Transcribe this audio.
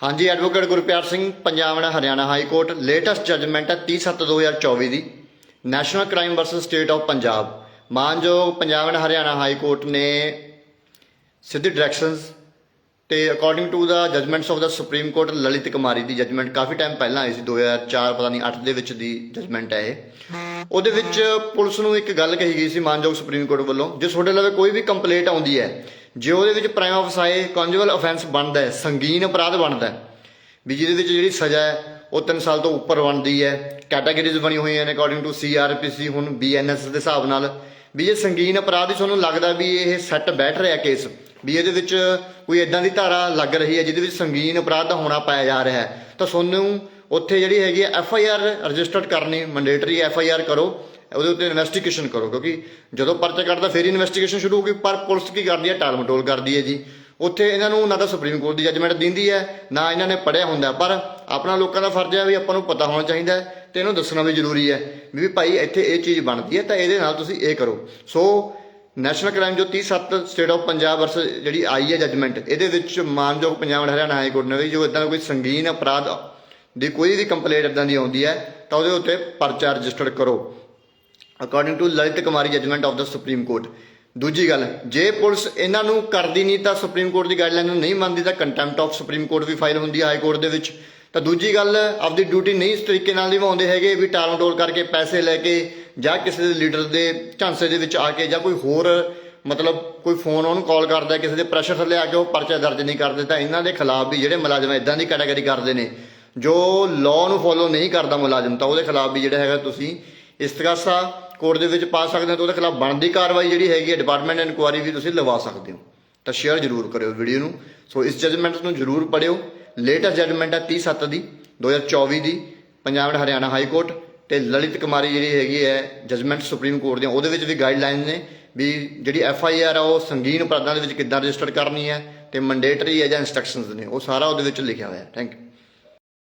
ਹਾਂਜੀ advocate Gurpyar Singh, Punjab and Haryana high court latest judgement ਹੈ 30/7/2024 ਦੀ national crime versus state of Punjab ਮਾਨਯੋਗ Punjab and Haryana high court ਨੇ ਸਿੱਧੀ directions ਤੇ according to the judgements of the supreme court Lalit Kumari the judgement ਕਾਫੀ time ਪਹਿਲਾਂ ਆਈ ਸੀ 2004 ਪਤਾ ਨਹੀਂ 8 ਦੇ ਵਿੱਚ ਦੀ ਜਜਮੈਂਟ ਹੈ ਇਹ। ਉਹਦੇ ਵਿੱਚ ਪੁਲਿਸ ਨੂੰ ਇੱਕ ਗੱਲ ਕਹੀ ਗਈ ਸੀ ਮਾਨਯੋਗ ਸੁਪਰੀਮ ਕੋਰਟ ਵੱਲੋਂ, ਜੇ ਤੁਹਾਡੇ ਲਵੇ ਕੋਈ ਵੀ ਕੰਪਲੇਂਟ ਆਉਂਦੀ ਹੈ ਜੇ ਉਹਦੇ ਵਿੱਚ ਪ੍ਰਾਈਮ ਆਫਸਾਏ ਕੰਜੂਅਲ ਆਫੈਂਸ ਬਣਦਾ ਹੈ, ਸੰਗੀਨ ਅਪਰਾਧ ਬਣਦਾ ਹੈ, ਵੀ ਜਿਹਦੇ ਵਿੱਚ ਜਿਹੜੀ ਸਜ਼ਾ ਹੈ, ਉਹ 3 ਸਾਲ ਤੋਂ ਉੱਪਰ ਬਣਦੀ ਹੈ ਕੈਟਾਗਰੀਜ਼ ਬਣੀ ਹੋਈਆਂ ਨੇ ਅਕੋਰਡਿੰਗ ਟੂ ਸੀਆਰਪੀਸੀ ਹੁਣ ਬੀਐਨਐਸ ਦੇ ਹਿਸਾਬ ਨਾਲ, ਵੀ ਜੇ ਸੰਗੀਨ ਅਪਰਾਧ ਹੀ ਤੁਹਾਨੂੰ ਲੱਗਦਾ ਵੀ ਇਹ ਸੈੱਟ ਬੈਠ ਰਿਹਾ ਕੇਸ ਵੀ ਇਹਦੇ ਵਿੱਚ ਕੋਈ ਇਦਾਂ ਦੀ ਧਾਰਾ ਲੱਗ ਰਹੀ ਹੈ ਜਿਹਦੇ ਵਿੱਚ ਸੰਗੀਨ ਅਪਰਾਧ ਦਾ ਹੋਣਾ ਪਾਇਆ ਜਾ ਰਿਹਾ ਹੈ, ਤਾਂ ਤੁਹਾਨੂੰ ਉੱਥੇ ਜਿਹੜੀ ਹੈਗੀ ਐਫ ਆਈ ਆਰ ਰਜਿਸਟਰਡ ਕਰਨੀ ਮੈਂਡੇਟਰੀ ਐਫ ਆਈ ਆਰ ਕਰੋ ਉਹਦੇ ਉੱਤੇ ਇਨਵੈਸਟੀਗੇਸ਼ਨ ਕਰੋ, ਕਿਉਂਕਿ ਜਦੋਂ ਪਰਚਾ ਕੱਢਦਾ ਫਿਰ ਇਨਵੈਸਟੀਗੇਸ਼ਨ ਸ਼ੁਰੂ ਹੋ ਗਈ ਪਰ ਪੁਲਿਸ ਕੀ ਕਰਦੀ ਹੈ? ਟਾਲ ਮਟੋਲ ਕਰਦੀ ਹੈ ਜੀ। ਉੱਥੇ ਇਹਨਾਂ ਨੂੰ ਨਾ ਤਾਂ ਸੁਪਰੀਮ ਕੋਰਟ ਦੀ ਜੱਜਮੈਂਟ ਦਿੰਦੀ ਹੈ, ਨਾ ਇਹਨਾਂ ਨੇ ਪੜਿਆ ਹੁੰਦਾ। ਪਰ ਆਪਣਾ ਲੋਕਾਂ ਦਾ ਫਰਜ਼ ਹੈ ਵੀ ਆਪਾਂ ਨੂੰ ਪਤਾ ਹੋਣਾ ਚਾਹੀਦਾ ਹੈ ਤੇ ਇਹਨੂੰ ਦੱਸਣਾ ਵੀ ਜ਼ਰੂਰੀ ਹੈ ਵੀ ਭਾਈ ਇੱਥੇ ਇਹ ਚੀਜ਼ ਬਣਦੀ ਹੈ, ਤਾਂ ਇਹਦੇ ਨਾਲ ਤੁਸੀਂ ਇਹ ਕਰੋ। ਸੋ ਨੈਸ਼ਨਲ ਕ੍ਰਾਈਮ ਜੋ 37 ਸਟੇਟ ਆਫ ਪੰਜਾਬ ਵਰਸ ਜਿਹੜੀ ਆਈ ਹੈ ਜੱਜਮੈਂਟ ਇਹਦੇ ਵਿੱਚ ਮਾਨਯੋਗ ਪੰਜਾਬ ਹਰਿਆਣਾ ਹਾਈ ਕੋਰਟ ਨੇ ਵੀ ਜੋ ਇਦਾਂ ਦਾ ਕੋਈ ਸੰਗੀਨ ਅਪਰਾਧ ਦੀ ਕੋਈ ਵੀ ਕੰਪਲੇਂਟ ਇਦਾਂ ਦੀ ਆਉਂਦੀ ਹੈ, ਤਾਂ ਉਹਦੇ ਉੱਤੇ ਪਰਚਾ ਰਜਿਸਟਰਡ ਕਰੋ। According to Lalit Kumari judgement of the supreme court ਦੂਜੀ ਗੱਲ, ਜੇ ਪੁਲਿਸ ਇਹਨਾਂ ਨੂੰ ਕਰਦੀ ਨਹੀਂ ਤਾਂ ਸੁਪਰੀਮ ਕੋਰਟ ਦੀ ਗਾਈਡਲਾਈਨ ਨੂੰ ਨਹੀਂ ਮੰਨਦੀ ਤਾਂ ਕੰਟੈਂਪਟ ਆਫ ਸੁਪਰੀਮ ਕੋਰਟ ਵੀ ਫਾਈਲ ਹੁੰਦੀ ਹੈ ਹਾਈ ਕੋਰਟ ਦੇ ਵਿੱਚ। ਤਾਂ ਦੂਜੀ ਗੱਲ, ਆਪਦੀ ਡਿਊਟੀ ਨਹੀਂ ਇਸ ਤਰੀਕੇ ਨਾਲ ਨਿਭਾਉਂਦੇ ਹੈਗੇ ਵੀ ਟਾਲ ਟੋਲ ਕਰਕੇ ਪੈਸੇ ਲੈ ਕੇ ਜਾਂ ਕਿਸੇ ਦੇ ਲੀਡਰ ਦੇ ਝਾਂਸੇ ਦੇ ਵਿੱਚ ਆ ਕੇ ਜਾਂ ਕੋਈ ਹੋਰ, ਮਤਲਬ ਕੋਈ ਫੋਨ ਉਹਨੂੰ ਕਾਲ ਕਰਦਾ, ਕਿਸੇ ਦੇ ਪ੍ਰੈਸ਼ਰ ਥੱਲੇ ਆ ਕੇ ਉਹ ਪਰਚਾ ਦਰਜ ਨਹੀਂ ਕਰਦੇ ਤਾਂ ਇਹਨਾਂ ਦੇ ਖਿਲਾਫ ਵੀ ਜਿਹੜੇ ਮੁਲਾਜ਼ਮ ਇਦਾਂ ਦੀ ਕੈਟਾਗਰੀ ਕਰਦੇ ਨੇ, ਜੋ ਲਾਅ ਨੂੰ ਫੋਲੋ ਨਹੀਂ ਕਰਦਾ ਮੁਲਾਜ਼ਮ ਤਾਂ ਉਹਦੇ ਖਿਲਾਫ ਵੀ ਜਿਹੜਾ ਹੈਗਾ ਤੁਸੀਂ ਇਸਤਗਾਸਾ ਕੋਰਟ ਦੇ ਵਿੱਚ ਪਾ ਸਕਦੇ ਹੋ ਤਾਂ ਉਹਦੇ ਖਿਲਾਫ ਬਣਦੀ ਕਾਰਵਾਈ ਜਿਹੜੀ ਹੈਗੀ ਹੈ ਡਿਪਾਰਟਮੈਂਟ ਇਨਕੁਆਰੀ ਵੀ ਤੁਸੀਂ ਲਵਾ ਸਕਦੇ ਹੋ। ਤਾਂ ਸ਼ੇਅਰ ਜ਼ਰੂਰ ਕਰਿਓ ਵੀਡੀਓ ਨੂੰ। ਸੋ ਇਸ ਜਜਮੈਂਟ ਨੂੰ ਜ਼ਰੂਰ ਪੜਿਓ ਲੇਟੈਸਟ ਜਜਮੈਂਟ ਹੈ 30/7 ਦੀ 2024 ਦੀ, Punjab and Haryana high court ਤੇ ਲਲਿਤ ਕੁਮਾਰੀ ਜਿਹੜੀ ਹੈਗੀ ਹੈ ਜਜਮੈਂਟ ਸੁਪਰੀਮ ਕੋਰਟ ਦੀਆਂ। ਉਹਦੇ ਵਿੱਚ ਵੀ ਗਾਈਡਲਾਈਨਸ ਨੇ ਵੀ ਜਿਹੜੀ ਐਫ ਆਈ ਆਰ ਆ, ਉਹ ਸੰਗੀਨ ਅਪਰਾਧਾਂ ਦੇ ਵਿੱਚ ਕਿੱਦਾਂ ਰਜਿਸਟਰ ਕਰਨੀ ਹੈ ਤੇ ਮੈਂਡੇਟਰੀ ਹੈ ਜਾਂ ਇਨਸਟਰਕਸ਼ਨਸ ਨੇ। ਉਹ ਸਾਰਾ ਉਹਦੇ ਵਿੱਚ ਲਿਖਿਆ ਹੋਇਆ ਹੈ। Thank you